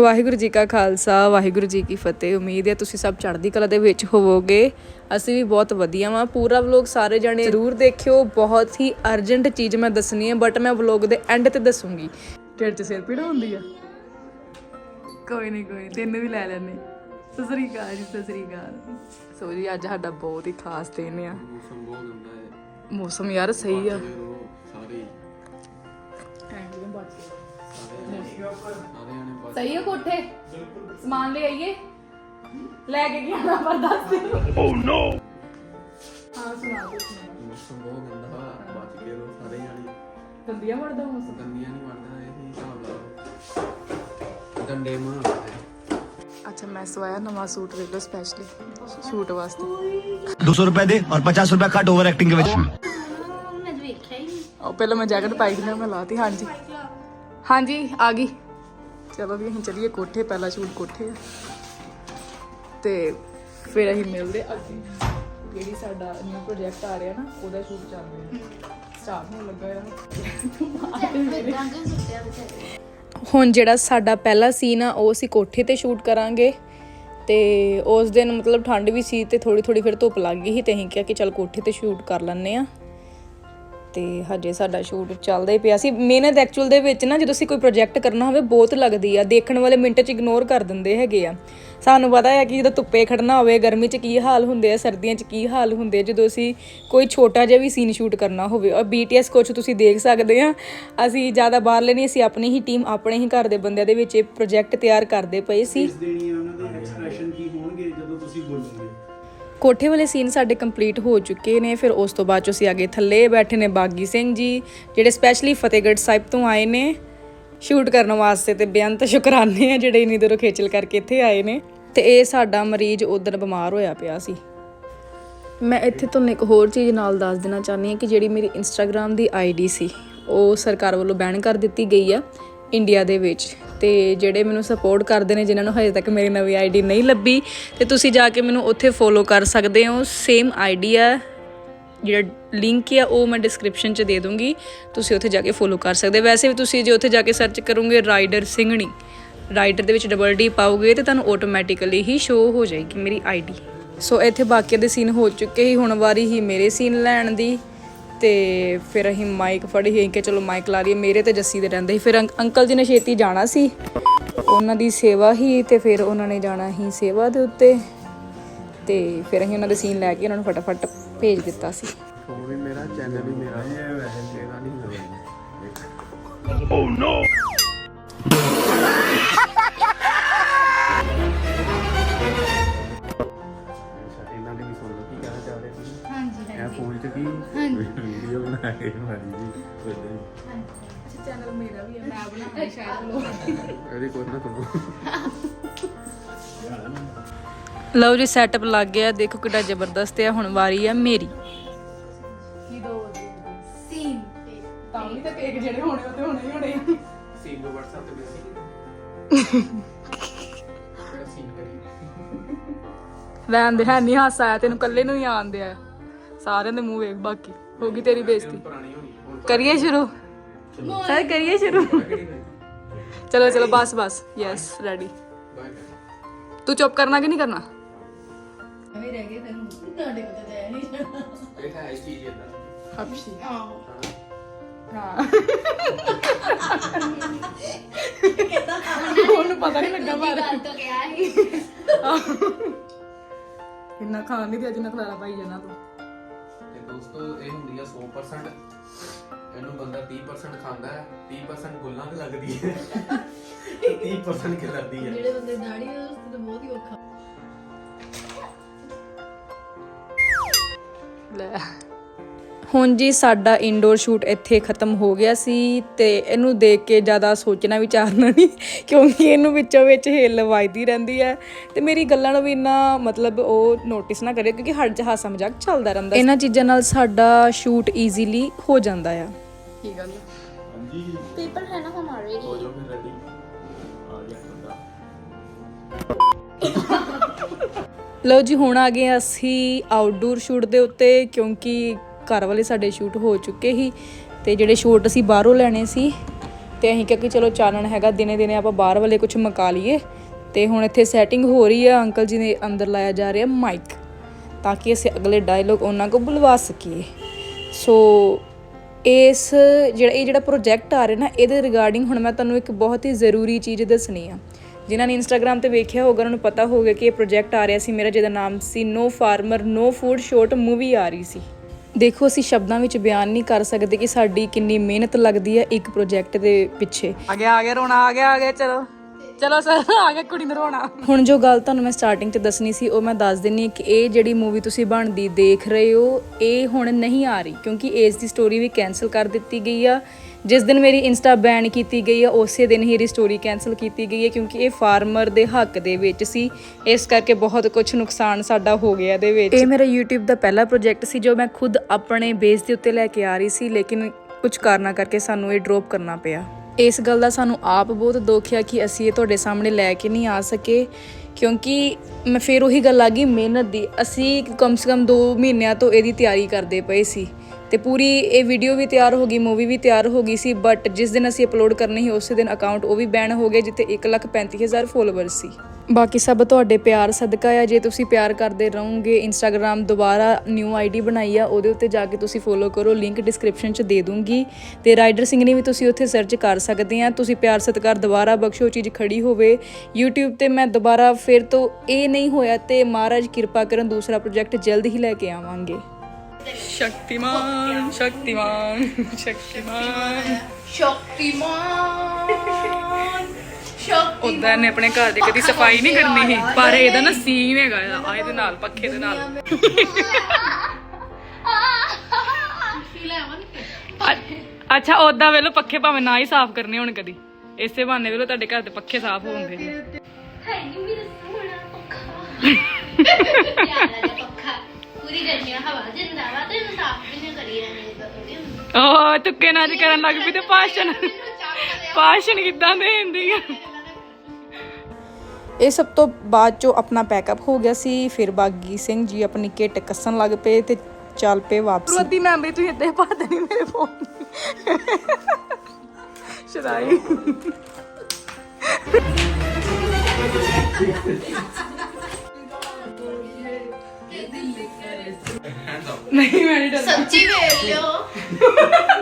ਵਾਹਿਗੁਰੂ ਜੀ ਕਾ ਖਾਲਸਾ ਵਾਹਿਗੁਰੂ ਜੀ ਕੀ ਫਤਿਹ। ਉਮੀਦ ਹੈ ਤੁਸੀਂ ਸਭ ਚੜ੍ਹਦੀ ਕਲਾ ਦੇ ਵਿੱਚ ਹੋਵੋਗੇ। ਅਸੀਂ ਵੀ ਬਹੁਤ ਵਧੀਆ ਵਾਂ। ਪੂਰਾ ਵਲੋਗ ਸਾਰੇ ਜਣੇ ਜ਼ਰੂਰ ਦੇਖਿਓ। ਬਹੁਤ ਹੀ ਅਰਜੈਂਟ ਚੀਜ਼ ਮੈਂ ਦੱਸਣੀ ਹੈ ਬਟ ਮੈਂ ਵਲੋਗ ਦੇ ਐਂਡ ਤੇ ਦੱਸੂਗੀ। ਢਿੱਡ 'ਚ ਸਿਰ ਪੀੜ ਹੁੰਦੀ ਆ? ਕੋਈ ਨਹੀਂ ਕੋਈ ਤੈਨੂੰ ਵੀ ਲੈ ਲੈਣੇ ਸਸਰੀ ਅਕਾਲ ਜੀ ਸਸਰੀ ਅਕਾਲ। ਸੋ ਜੀ ਅੱਜ ਸਾਡਾ ਬਹੁਤ ਹੀ ਖਾਸ ਦਿਨ ਆ। ਮੌਸਮ ਬਹੁਤ ਗੰਦਾ ਹੈ। ਮੌਸਮ ਯਾਰ ਸਹੀ ਆ। ਸਾਰੇ ਸਾਰੇ ਆਣੇ ਬਸ ਸਹੀ ਹੈ ਕੋਠੇ ਸਮਾਨ ਲੈ ਆਈਏ ਲੈ ਕੇ ਗਿਆ ਨਾ ਪਰ ਦੱਸ ਦੇ ਓ ਨੋ ਹਾਂ ਸੁਣਾ ਦੇ ਮੌਸਮ ਬਹੁਤ ਗੰਦਾ ਬਚ ਕੇ ਰੋ ਸਾਰੇ ਆਣੇ ਗੰਦੀਆਂ ਵੜਦਾ ਮੌਸਮ ਗੰਦੀਆਂ ਨਹੀਂ ਵੜਦਾ ਇਹ ਹੀ ਹਿਸਾਬ ਲਾ ਡੰਡੇ ਮਾਰ ਅੱਛਾ ਮੈਂ ਸਵਾਇਆ ਨਵਾਂ ਸੂਟ ਵੇਖ ਲਓ ਸਪੈਸ਼ਲੀ ਸ਼ੂਟ ਵਾਸਤੇ दो सौ रुपए दे और पचास रुपए कट ओवर एक्टिंग के वजह ਮੈਂ ਵੇਖਿਆ ਹੀ ਨਹੀਂ ਉਹ ਪਹਿਲਾਂ ਮੈਂ ਜੈਕਟ ਪਾਈ ਸੀ ਨਾ ਮੈਂ ਲਾਤੀ ਹਾਂਜੀ ਹਾਂਜੀ ਆ ਗਈ। ਚਲੋ ਵੀ ਅਸੀਂ ਚੱਲੀਏ ਕੋਠੇ ਪਹਿਲਾ ਸ਼ੂਟ ਕੋਠੇ ਆ। ਤੇ ਫਿਰ ਅਸੀਂ ਮਿਲਦੇ ਅੱਗੇ। ਜਿਹੜੀ ਸਾਡਾ ਨਿਊ ਪ੍ਰੋਜੈਕਟ ਆ ਰਿਹਾ ਨਾ ਉਹਦਾ ਸ਼ੂਟ ਚੱਲ ਰਿਹਾ। ਸਟਾਰਟ ਹੋਣ ਲੱਗਾ ਵਿਚਾਰੇ ਹੁਣ ਜਿਹੜਾ ਸਾਡਾ ਪਹਿਲਾ ਸੀਨ ਆ ਉਹ ਅਸੀਂ ਕੋਠੇ ਤੇ ਸ਼ੂਟ ਕਰਾਂਗੇ। ਤੇ ਉਸ ਦਿਨ ਮਤਲਬ ਠੰਡ ਵੀ ਸੀ ਤੇ ਥੋੜੀ ਥੋੜੀ ਫਿਰ ਧੁੱਪ ਲੱਗ ਗਈ ਸੀ ਤੇ ਅਸੀਂ ਕਿਹਾ ਕਿ ਚੱਲ ਕੋਠੇ ਤੇ ਸ਼ੂਟ ਕਰ ਲੈਂਦੇ ਆ। ਤੇ ਹਜੇ ਸਾਡਾ ਸ਼ੂਟ ਚੱਲਦਾ ਹੀ ਪਿਆ। ਸੀ ਮਿਹਨਤ ਐਕਚੁਅਲ ਦੇ ਵਿੱਚ ਨਾ, ਜਦੋਂ ਅਸੀਂ ਕੋਈ ਪ੍ਰੋਜੈਕਟ ਕਰਨਾ ਹੋਵੇ, ਬਹੁਤ ਲੱਗਦੀ ਆ। ਦੇਖਣ ਵਾਲੇ ਮਿੰਟ 'ਚ ਇਗਨੋਰ ਕਰ ਦਿੰਦੇ ਹੈਗੇ ਆ। ਸਾਨੂੰ ਪਤਾ ਹੈ ਕਿ ਜਦੋਂ ਧੁੱਪੇ ਖੜਨਾ ਹੋਵੇ, ਗਰਮੀ 'ਚ ਕੀ ਹਾਲ ਹੁੰਦੇ ਆ, ਸਰਦੀਆਂ 'ਚ ਕੀ ਹਾਲ ਹੁੰਦੇ ਆ, ਜਦੋਂ ਅਸੀਂ ਕੋਈ ਛੋਟਾ ਜਿਹਾ ਵੀ ਸੀਨ ਸ਼ੂਟ ਕਰਨਾ ਹੋਵੇ। ਔਰ BTS ਕੁਝ ਤੁਸੀਂ ਦੇਖ ਸਕਦੇ ਆ। ਅਸੀਂ ਜ਼ਿਆਦਾ ਬਾਹਰਲੇ ਨਹੀਂ, ਅਸੀਂ ਆਪਣੀ ਹੀ ਟੀਮ ਆਪਣੇ ਹੀ ਘਰ ਦੇ ਬੰਦਿਆਂ ਦੇ ਵਿੱਚ ਇਹ ਪ੍ਰੋਜੈਕਟ ਤਿਆਰ ਕਰਦੇ ਪਏ ਸੀ। ਦੇਣੀ ਆ ਉਹਨਾਂ ਦੇ ਐਕਸਪ੍ਰੈਸ਼ਨ ਕੀ ਹੋਣਗੇ ਜਦੋਂ ਤੁਸੀਂ ਬੋਲੋਗੇ? ਕੋਠੇ ਵਾਲੇ ਸੀਨ ਸਾਡੇ ਕੰਪਲੀਟ ਹੋ ਚੁੱਕੇ ਨੇ। ਫਿਰ ਉਸ ਤੋਂ ਬਾਅਦ 'ਚੋਂ ਅਸੀਂ ਅੱਗੇ ਥੱਲੇ ਬੈਠੇ ਨੇ ਬਾਗੀ ਸਿੰਘ ਜੀ, ਜਿਹੜੇ ਸਪੈਸ਼ਲੀ ਫਤਿਹਗੜ੍ਹ ਸਾਹਿਬ ਤੋਂ ਆਏ ਨੇ। ਸ਼ੂਟ ਕਰਨ ਵਾਸਤੇ ਤੇ ਬੇਅੰਤ ਸ਼ੁਕਰਾਨੇ ਆ ਜਿਹੜੇ ਇਨੀ ਦੂਰੋਂ ਖੇਚਲ ਕਰਕੇ ਇੱਥੇ ਆਏ ਨੇ। ਤੇ ਇਹ ਸਾਡਾ ਮਰੀਜ਼ ਉਧਰ ਬਿਮਾਰ ਹੋਇਆ ਪਿਆ ਸੀ। ਮੈਂ ਇੱਥੇ ਤੁਹਾਨੂੰ ਇੱਕ ਹੋਰ ਚੀਜ਼ ਨਾਲ ਦੱਸ ਦੇਣਾ ਚਾਹੁੰਦੀ ਹਾਂ ਕਿ ਜਿਹੜੀ ਮੇਰੀ ਇੰਸਟਾਗ੍ਰam ਦੀ ਆਈਡੀ ਸੀ, ਉਹ ਸਰਕਾਰ ਵੱਲੋਂ ਬੈਨ ਕਰ ਦਿੱਤੀ ਗਈ ਆ। ਇੰਡੀਆ ਦੇ ਵਿੱਚ ਤੇ ਜਿਹੜੇ ਮੈਨੂੰ ਸਪੋਰਟ ਕਰਦੇ ਨੇ, ਜਿਨ੍ਹਾਂ ਨੂੰ ਹਜੇ ਤੱਕ ਮੇਰੀ ਨਵੀਂ ਆਈਡੀ ਨਹੀਂ ਲੱਭੀ, ਤੇ ਤੁਸੀਂ ਜਾ ਕੇ ਮੈਨੂੰ ਉੱਥੇ ਫੋਲੋ ਕਰ ਸਕਦੇ ਹੋ। ਸੇਮ ਆਈਡੀ ਆ, ਜਿਹੜਾ ਲਿੰਕ ਆ, ਉਹ ਮੈਂ ਡਿਸਕ੍ਰਿਪਸ਼ਨ 'ਚ ਦੇ ਦੂੰਗੀ। ਤੁਸੀਂ ਉੱਥੇ ਜਾ ਕੇ ਫੋਲੋ ਕਰ ਸਕਦੇ ਵੈਸੇ ਵੀ ਤੁਸੀਂ ਜੇ ਉੱਥੇ ਜਾ ਕੇ ਸਰਚ ਕਰੋਗੇ ਰਾਈਡਰ ਸਿੰਘਣੀ ਰਾਈਡਰ ਦੇ ਵਿੱਚ ਡਬਲ ਡੀ ਪਾਓਗੇ ਤੇ ਤੁਹਾਨੂੰ ਆਟੋਮੈਟਿਕਲੀ ਹੀ ਸ਼ੋ ਹੋ ਜਾਏਗੀ ਮੇਰੀ ਆਈਡੀ ਸੋ ਇੱਥੇ ਬਾਕੀ ਦੇ ਸੀਨ ਹੋ ਚੁੱਕੇ ਹੀ ਹੁਣ ਵਾਰੀ ਹੀ ਮੇਰੇ ਸੀਨ ਲੈਣ ਦੀ। ਤੇ ਫਿਰ ਅਸੀਂ ਮਾਈਕ ਫੜੀ ਸੀ ਕਿ ਚਲੋ ਮਾਈਕ ਲਾ ਲਈਏ ਮੇਰੇ ਤੇ ਜੱਸੀ ਦੇ ਰਹਿੰਦੇ ਸੀ। ਫਿਰ ਅੰਕ- ਅੰਕਲ ਜੀ ਨੇ ਛੇਤੀ ਜਾਣਾ ਸੀ। ਉਹਨਾਂ ਦੀ ਸੇਵਾ ਹੀ ਤੇ ਫਿਰ ਉਹਨਾਂ ਨੇ ਜਾਣਾ ਹੀ ਸੇਵਾ ਦੇ ਉੱਤੇ। ਤੇ ਫਿਰ ਅਸੀਂ ਉਹਨਾਂ ਦੇ ਸੀਨ ਲੈ ਕੇ ਉਹਨਾਂ ਨੂੰ ਫਟਾਫਟ ਭੇਜ ਦਿੱਤਾ ਸੀ। ਫੋਨ ਵੀ ਮੇਰਾ ਚੈਨਲ ਵੀ ਮੇਰਾ। ਇਹਦਾ ਨਹੀਂ ਹੋਇਆ। ਅੱਛਾ ਇਹ ਫੋਨ 'ਚ ਕੀ ਵੀਡੀਓ ਬਣਾ ਕੇ ਮਾਰੀ ਜੀ ਚੈਨਲ ਮੇਰਾ ਵੀ ਹੈ ਮੈਂ ਬਣਾਉਣਾ ਸ਼ਾਇਦ ਲੋਕ। ਇਹਦੀ ਕੋਈ ਨਾ ਕਰੋ ਲਓ ਜੀ ਸੈਟਅਪ ਲੱਗ ਗਿਆ। ਦੇਖੋ ਕਿੱਡਾ ਜ਼ਬਰਦਸਤ ਹੈ ਹੁਣ ਵਾਰੀ ਹੈ ਮੇਰੀ। ਸੀਨ ਤਾਂ ਵੀ ਤਾਂ ਕੇਕ ਜਿਹੜੇ ਹੋਣੇ ਉਹ ਤੇ ਹੋਣੇ ਹੀ ਹੋਣੇ ਸੀਨ ਨੂੰ WhatsApp ਤੇ ਭੇਜ ਸੀਨ ਕਰੀ। ਲੈਣ ਦੇ ਹੈ ਨਹੀਂ ਹਾਸਾ ਆਇਆ ਤੈਨੂੰ ਕੱਲੇ ਨੂੰ ਹੀ ਆਉਂਦੇ ਆ। ਸਾਰਿਆਂ ਦੇ ਮੂੰਹ ਵੇਖ ਬਾਕੀ। ਹੋ ਗਈ ਤੇਰੀ ਬੇਇੱਜ਼ਤੀ। ਪੁਰਾਣੀ ਹੋਣੀ ਹੁਣ ਕਰੀਏ ਸ਼ੁਰੂ? ਸਰ ਕਰੀਏ ਸ਼ੁਰੂ? ਚਲੋ ਚਲੋ ਬਸ ਬਸ। ਯੈਸ ਰੈਡੀ ਬਾਏ ਤੂੰ ਚੁੱਪ ਕਰਨਾ ਕਿ ਨਹੀਂ ਕਰਨਾ? ਐਵੇਂ ਰਹਿ ਗਏ ਤੈਨੂੰ ਤੁਹਾਡੇ ਕੋਲ ਤਾਂ ਜਾਇਆ ਨਹੀਂ ਜਾਣਾ। ਇਹ ਹੈ ਇਸ ਚੀਜ਼ ਇਦਾਂ ਹਪਸ਼ੀ ਆਹੋ ਹਾਂ। ਕਿੱਦਾਂ ਉਹਨੂੰ ਪਤਾ ਨਹੀਂ ਲੱਗਾ ਪਰ ਗੱਲ ਤਾਂ ਕਿਹਾ ਸੀ। ਇੰਨਾ ਖਾਣ ਨਹੀਂ ਦਿਆ ਜਿੰਨਾ ਖਲਾਰਾ ਪਾਈ ਜਾਣਾ ਤੂੰ ਤੇ। ਦੋਸਤੋ, ਇਹ ਹੁੰਦੀ ਆ 100% ਇਹਨੂੰ ਬੰਦਾ 30% ਖਾਂਦਾ ਹੈ 30% ਗੁੱਲਾਂ ਤੇ ਲੱਗਦੀ ਹੈ। ਤੇ 30% ਖਿਲਰਦੀ ਹੈ? ਜਿਹੜੇ ਬੰਦੇ ਦਾੜੀ ਉਸ ਤੇ ਤਾਂ ਬਹੁਤ ਹੀ ਔਖਾ। ਲੈ। ਹੁਣ ਜੀ ਸਾਡਾ ਇਨਡੋਰ ਸ਼ੂਟ ਇੱਥੇ ਖਤਮ ਹੋ ਗਿਆ ਸੀ ਤੇ ਇਹਨੂੰ ਦੇਖ ਕੇ ਜ਼ਿਆਦਾ ਸੋਚਣਾ ਵਿਚਾਰਨਾ ਨਹੀਂ ਕਿਉਂਕਿ ਇਹਨੂੰ ਵਿੱਚੋਂ ਵਿੱਚ ਹਿੱਲ ਵੱਜਦੀ ਰਹਿੰਦੀ ਹੈ। ਤੇ ਮੇਰੀ ਗੱਲਾਂ ਨੂੰ ਵੀ ਇੰਨਾ ਮਤਲਬ ਉਹ ਨੋਟਿਸ ਨਾ ਕਰਿਓ ਕਿਉਂਕਿ ਹਰ ਹਾਸਾ ਮਜ਼ਾਕ ਚੱਲਦਾ ਰਹਿੰਦਾ ਇਹਨਾਂ ਚੀਜ਼ਾਂ ਨਾਲ ਸਾਡਾ ਸ਼ੂਟ ਈਜ਼ੀਲੀ ਹੋ ਜਾਂਦਾ ਆ। ਕੀ ਗੱਲ ਪੇਪਰ ਹੈ ਨਾ ਹਮਾਰੇ ਹੋ ਜਾਓ ਫਿਰ ਰੈਡੀ ਆ ਗਿਆ ਬੰਦਾ ਲਓ ਜੀ ਹੁਣ ਆ ਗਏ ਅਸੀਂ ਆਊਟਡੋਰ ਸ਼ੂਟ ਦੇ ਉੱਤੇ ਕਿਉਂਕਿ ਘਰ ਵਾਲੇ ਸਾਡੇ ਸ਼ੂਟ ਹੋ ਚੁੱਕੇ ਸੀ ਤੇ ਜਿਹੜੇ ਸ਼ੂਟ ਅਸੀਂ ਬਾਹਰੋਂ ਲੈਣੇ ਸੀ ਤੇ ਅਸੀਂ ਕਿਹਾ ਕਿ ਚਲੋ ਚਾਨਣ ਹੈਗਾ, ਦਿਨੇ ਦਿਨੇ ਆਪਾਂ ਬਾਹਰ ਵਾਲੇ ਕੁਝ ਮਕਾ ਲਈਏ। ਤੇ ਹੁਣ ਇੱਥੇ ਸੈਟਿੰਗ ਹੋ ਰਹੀ ਆ, ਅੰਕਲ ਜੀ ਨੇ ਅੰਦਰ ਲਾਇਆ ਜਾ ਰਿਹਾ ਮਾਈਕ ਤਾਂ ਕਿ ਅਸੀਂ ਅਗਲੇ ਡਾਇਲੋਗ ਉਹਨਾਂ ਕੋ ਬੁਲਵਾ ਸਕੀਏ। ਸੋ ਇਸ ਜਿਹੜਾ, ਇਹ ਜਿਹੜਾ ਪ੍ਰੋਜੈਕਟ ਆ ਰਿਹਾ ਨਾ, ਇਹਦੇ ਰਿਗਾਰਡਿੰਗ ਹੁਣ ਮੈਂ ਤੁਹਾਨੂੰ ਇੱਕ ਬਹੁਤ ਹੀ ਜ਼ਰੂਰੀ ਚੀਜ਼ ਦੱਸਣੀ ਆ। ਜਿਨ੍ਹਾਂ ਨੇ ਇੰਸਟਾਗ੍ਰam ਤੇ ਵੇਖਿਆ ਹੋਗਾ ਉਹਨਾਂ ਨੂੰ ਪਤਾ ਹੋਗਾ ਕਿ ਇਹ ਪ੍ਰੋਜੈਕਟ ਆ ਰਿਹਾ ਸੀ, ਮੇਰਾ ਜਿਹਦਾ ਨਾਮ ਸੀ no farmer no food short movie ਆ ਰਹੀ ਸੀ। ਦੇਖੋ ਅਸੀਂ ਸ਼ਬਦਾਂ ਵਿੱਚ ਬਿਆਨ ਨਹੀਂ ਕਰ ਸਕਦੇ ਕਿ ਸਾਡੀ ਕਿੰਨੀ ਮਿਹਨਤ ਲੱਗਦੀ ਹੈ ਇੱਕ ਪ੍ਰੋਜੈਕਟ ਦੇ ਪਿੱਛੇ। ਆ ਗਿਆ ਆ ਗਿਆ ਰੋਣਾ ਆ ਗਿਆ ਆ ਗਿਆ ਚਲੋ। ਚਲੋ ਸਰ ਆ ਗਿਆ ਕੁੜੀ ਨੂੰ ਰੋਣਾ। ਹੁਣ ਜੋ ਗੱਲ ਤੁਹਾਨੂੰ ਮੈਂ ਸਟਾਰਟਿੰਗ 'ਚ ਦੱਸਣੀ ਸੀ ਉਹ ਮੈਂ ਦੱਸ ਦਿੰਨੀ ਹਾਂ ਕਿ ਇਹ ਜਿਹੜੀ ਮੂਵੀ ਤੁਸੀਂ ਬਣਦੀ ਦੇਖ ਰਹੇ ਹੋ ਇਹ ਹੁਣ ਨਹੀਂ ਆ ਰਹੀ ਕਿਉਂਕਿ ਇਸ ਦੀ ਸਟੋਰੀ ਵੀ ਕੈਨਸਲ ਕਰ ਦਿੱਤੀ ਗਈ ਆ। ਜਿਸ ਦਿਨ ਮੇਰੀ ਇੰਸਟਾ ਬੈਨ ਕੀਤੀ ਗਈ ਆ, ਉਸੇ ਦਿਨ ਹੀ ਇਹਦੀ ਸਟੋਰੀ ਕੈਨਸਲ ਕੀਤੀ ਗਈ ਹੈ ਕਿਉਂਕਿ ਇਹ ਫਾਰਮਰ ਦੇ ਹੱਕ ਦੇ ਵਿੱਚ ਸੀ। ਇਸ ਕਰਕੇ ਬਹੁਤ ਕੁਝ ਨੁਕਸਾਨ ਸਾਡਾ ਹੋ ਗਿਆ ਇਹਦੇ ਵਿੱਚ। ਇਹ ਮੇਰਾ YouTube ਦਾ ਪਹਿਲਾ ਪ੍ਰੋਜੈਕਟ ਸੀ, ਜੋ ਮੈਂ ਖੁਦ ਆਪਣੇ ਬੇਸ ਦੇ ਉੱਤੇ ਲੈ ਕੇ ਆ ਰਹੀ ਸੀ, ਲੇਕਿਨ ਕੁਝ ਕਾਰਨਾਂ ਕਰਕੇ ਸਾਨੂੰ ਇਹ ਡ੍ਰੌਪ ਕਰਨਾ ਪਿਆ। ਇਸ ਗੱਲ ਦਾ ਸਾਨੂੰ ਆਪ ਬਹੁਤ ਦੁੱਖ ਹੈ ਕਿ ਅਸੀਂ ਇਹ ਤੁਹਾਡੇ ਸਾਹਮਣੇ ਲੈ ਕੇ ਨਹੀਂ ਆ ਸਕੇ, ਕਿਉਂਕਿ ਮੈਂ ਫੇਰ ਉਹੀ ਗੱਲ ਆ ਗਈ, ਮਿਹਨਤ ਦੀ। ਅਸੀਂ ਕਮ ਸੇ ਕਮ 2 ਮਹੀਨਿਆਂ ਤੋਂ ਇਹਦੀ ਤਿਆਰੀ ਕਰਦੇ ਪਏ ਸੀ। ਤੇ ਪੂਰੀ ਇਹ ਵੀਡੀਓ ਵੀ ਤਿਆਰ ਹੋ ਗਈ ਮੂਵੀ ਵੀ ਤਿਆਰ ਹੋ ਗਈ ਸੀ ਬਟ ਜਿਸ ਦਿਨ ਅਸੀਂ ਅਪਲੋਡ ਕਰਨੀ ਸੀ, ਉਸੇ ਦਿਨ ਅਕਾਊਂਟ ਉਹ ਵੀ ਬੈਨ ਹੋ ਗਏ, ਜਿੱਥੇ 135000 ਫੋਲੋਵਰ ਸੀ। ਬਾਕੀ ਸਭ ਤੁਹਾਡੇ ਪਿਆਰ ਸਦਕਾ ਆ, ਜੇ ਤੁਸੀਂ ਪਿਆਰ ਕਰਦੇ ਰਹੋਗੇ ਇੰਸਟਾਗ੍ਰam ਦੁਬਾਰਾ ਨਿਊ ਆਈਡੀ ਬਣਾਈ ਆ, ਉਹਦੇ ਉੱਤੇ ਜਾ ਕੇ ਤੁਸੀਂ ਫੋਲੋ ਕਰੋ ਲਿੰਕ ਡਿਸਕ੍ਰਿਪਸ਼ਨ 'ਚ ਦੇ ਦੂੰਗੀ। ਤੇ ਰਾਈਡਰ ਸਿੰਘ ਨੇ ਵੀ ਤੁਸੀਂ ਉੱਥੇ ਸਰਚ ਕਰ ਸਕਦੇ ਆ, ਤੁਸੀਂ ਪਿਆਰ ਸਤਿਕਾਰ ਦੁਬਾਰਾ ਬਖਸ਼ੋ ਚੀਜ਼ ਖੜੀ ਹੋਵੇ। YouTube ਤੇ ਮੈਂ ਦੁਬਾਰਾ ਫਿਰ ਤੋਂ ਇਹ ਨਹੀਂ ਹੋਇਆ, ਤੇ ਮਹਾਰਾਜ ਕਿਰਪਾ ਕਰਨ ਦੂਸਰਾ ਪ੍ਰੋਜੈਕਟ ਜਲਦ ਹੀ ਲੈ ਕੇ ਆਵਾਂਗੇ। ਸ਼ਕਤੀਮਾਨ ਸ਼ਕਤੀਮਾਨ ਸ਼ਕਤੀਮਾਨ ਸ਼ਕਤੀਮਾਨ ਸ਼ਕਤੀ ਉਦਾਂ ਨੇ ਆਪਣੇ ਘਰ ਦੀ ਕਦੀ ਸਫ਼ਾਈ ਨਹੀਂ ਕਰਨੀ ਸੀ ਪਰ ਇਹਦਾ ਨਾ ਸੀਨ ਹੈਗਾ ਆ ਇਹਦੇ ਨਾਲ ਪੱਖੇ ਦੇ ਨਾਲ ਅੱ- ਅੱਛਾ ਉਦਾਂ ਵੇਲੋ ਪੱਖੇ ਭਾਵੇਂ ਨਾ ਹੀ ਸਾਫ਼ ਕਰਨੇ ਹੁਣ ਕਦੀ ਇਸੇ ਬਹਾਨੇ ਵੇਲੋ ਤੁਹਾਡੇ ਘਰ ਦੇ ਪੱਖੇ ਸਾਫ਼ ਹੋਣਗੇ ਹੈ ਨਹੀਂ ਮੇਰਾ ਸੋਹਣਾ ਪੱਖਾ ਯਾਰ ਆ ਪੱਖਾ ਪੂਰੀ ਗਰਮੀਆਂ ਹਵਾ ਜਿੰਦਾ ਵਾ ਤੇ ਸਾਫ਼ ਵੀ ਨਹੀਂ ਕਰੀ ਰਹਿਣੇ ਇਦਾਂ ਥੋੜੀ ਹੁੰਦਾ। ਓਹ ਤੁੱਕੇ ਨਾਚ ਕਰਨ ਲੱਗ ਪਈ ਤੇ ਭਾਸ਼ਣ। ਭਾਸ਼ਣ ਕਿੱਦਾਂ ਦੇ ਹੁੰਦੀ ਆ? ਇਹ ਸਭ ਤੋਂ ਬਾਅਦ ਚੋਂ ਆਪਣਾ ਪੈਕਅਪ ਹੋ ਗਿਆ ਸੀ ਫਿਰ ਬਾਗੀ ਸਿੰਘ ਜੀ ਆਪਣੀ ਕਿੱਟ ਕੱਸਣ ਲੱਗ ਪਏ ਤੇ ਚੱਲ ਪਏ ਵਾਪਸ। ਅੱਧੀ ਮੈਮਰੀ ਤੁਸੀਂ ਇੱਦਾਂ ਪਾ ਦੇਣੀ ਮੇਰੇ ਫੋਨ ਸ਼ਰਾਈ। ਨਹੀਂ ਮੈਂ ਨਹੀਂ ਡਰਦਾ। ਸੱਚੀ ਵੇਖ ਲਿਓ